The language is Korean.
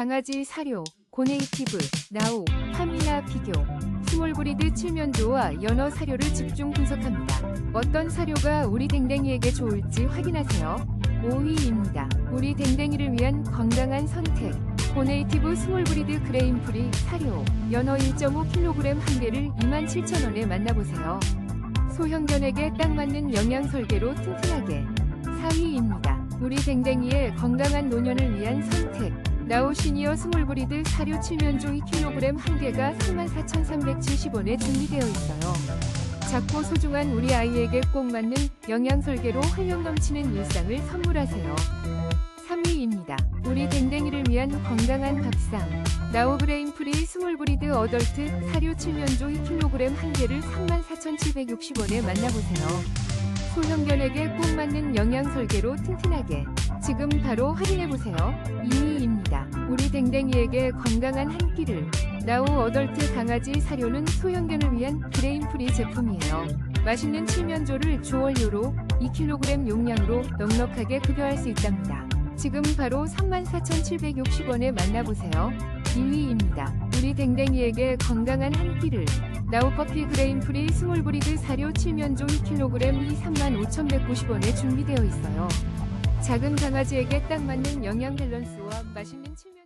강아지 사료, 고네이티브, 나우, 파미나 비교, 스몰브리드 칠면조와 연어 사료를 집중 분석합니다. 어떤 사료가 우리 댕댕이에게 좋을지 확인하세요. 5위입니다. 우리 댕댕이를 위한 건강한 선택. 고네이티브 스몰브리드 그레인프리 사료, 연어 1.5kg 한 개를 27,000원에 만나보세요. 소형견에게 딱 맞는 영양 설계로 튼튼하게. 4위입니다. 우리 댕댕이의 건강한 노년을 위한 선택. 나우 시니어 스몰브리드 사료 칠면조 2kg 한 개가 34,370원에 준비되어 있어요. 작고 소중한 우리 아이에게 꼭 맞는 영양 설계로 활력 넘치는 일상을 선물하세요. 3위입니다. 우리 댕댕이를 위한 건강한 밥상. 나우브레인 프리 스몰브리드 어덜트 사료 칠면조 2kg 한 개를 34,760원에 만나보세요. 소형견에게 꼭 맞는 영양 설계로 튼튼하게. 지금 바로 확인해보세요. 2위입니다. 우리 댕댕이에게 건강한 한 끼를. 나우 어덜트 강아지 사료는 소형견을 위한 그레인프리 제품이에요. 맛있는 칠면조를 주원료로 2kg 용량으로 넉넉하게 급여할 수 있답니다. 지금 바로 34,760원에 만나보세요. 2위입니다. 우리 댕댕이에게 건강한 한 끼를. 나우커피 그레인프리 스몰브리드 사료 칠면조 2kg이 35,190원에 준비되어 있어요. 작은 강아지에게 딱 맞는 영양 밸런스와 맛있는 칠면